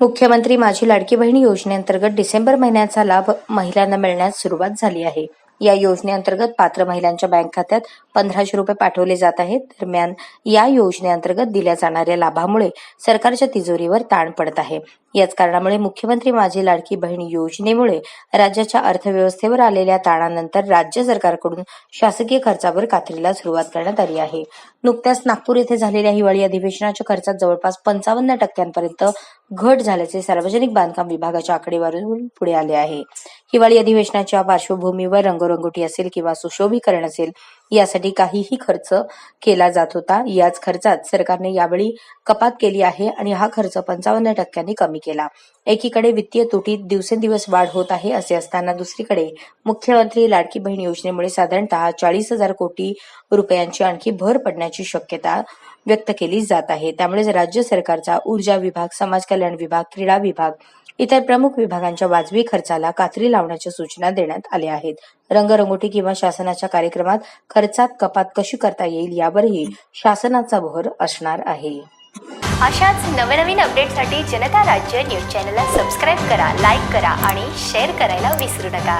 मुख्यमंत्री माझी लाडकी बहिणी योजनेअंतर्गत डिसेंबर महिन्याचा लाभ महिलांना मिळण्यास सुरुवात झाली आहे. या योजनेअंतर्गत पात्र महिलांच्या बँक खात्यात पंधराशे रुपये पाठवले जात आहेत. दरम्यान या योजनेअंतर्गत दिल्या जाणाऱ्या लाभामुळे सरकारच्या तिजोरीवर ताण पडत आहे. याच कारणामुळे मुख्यमंत्री माझी लाडकी बहीण योजनेमुळे राज्याच्या अर्थव्यवस्थेवर आलेल्या ताणानंतर राज्य सरकारकडून शासकीय खर्चावर कात्रीला सुरुवात करण्यात आली आहे. नुकत्याच नागपूर येथे झालेल्या हिवाळी अधिवेशनाच्या खर्चात जवळपास पंचावन्न टक्क्यांपर्यंत घट झाल्याचे सार्वजनिक बांधकाम विभागाच्या आकडेवारीवरून पुढे आले आहे. हिवाळी अधिवेशनाच्या पार्श्वभूमीवर रंगरंगोटी असेल किंवा सुशोभीकरण असेल यासाठी काहीही खर्च केला जात होता. याच खर्चात सरकारने यावेळी कपात केली आहे आणि हा खर्च पंचावन्न टक्क्यांनी कमी केला. एकीकडे वित्तीय तुटीत दिवसेंदिवस वाढ होत आहे असे असताना दुसरीकडे मुख्यमंत्री लाडकी बहीण योजनेमुळे साधारणतः चाळीस हजार कोटी रुपयांची आणखी भर पडण्याची शक्यता व्यक्त केली जात आहे. त्यामुळे राज्य सरकारचा ऊर्जा विभाग समाज कल्याण विभाग क्रीडा विभाग इतर प्रमुख विभागांच्या वाजवी खर्चाला कात्री लावण्याच्या सूचना देण्यात आल्या आहेत. रंगरंगोटी किंवा शासनाच्या कार्यक्रमात खर्चात कपात कशी करता येईल यावरही शासनाचा भर असणार आहे. अशाच नवनवीन अपडेटसाठी जनता राज्य न्यूज चॅनलला सबस्क्राईब करा लाईक करा आणि शेअर करायला विसरू नका.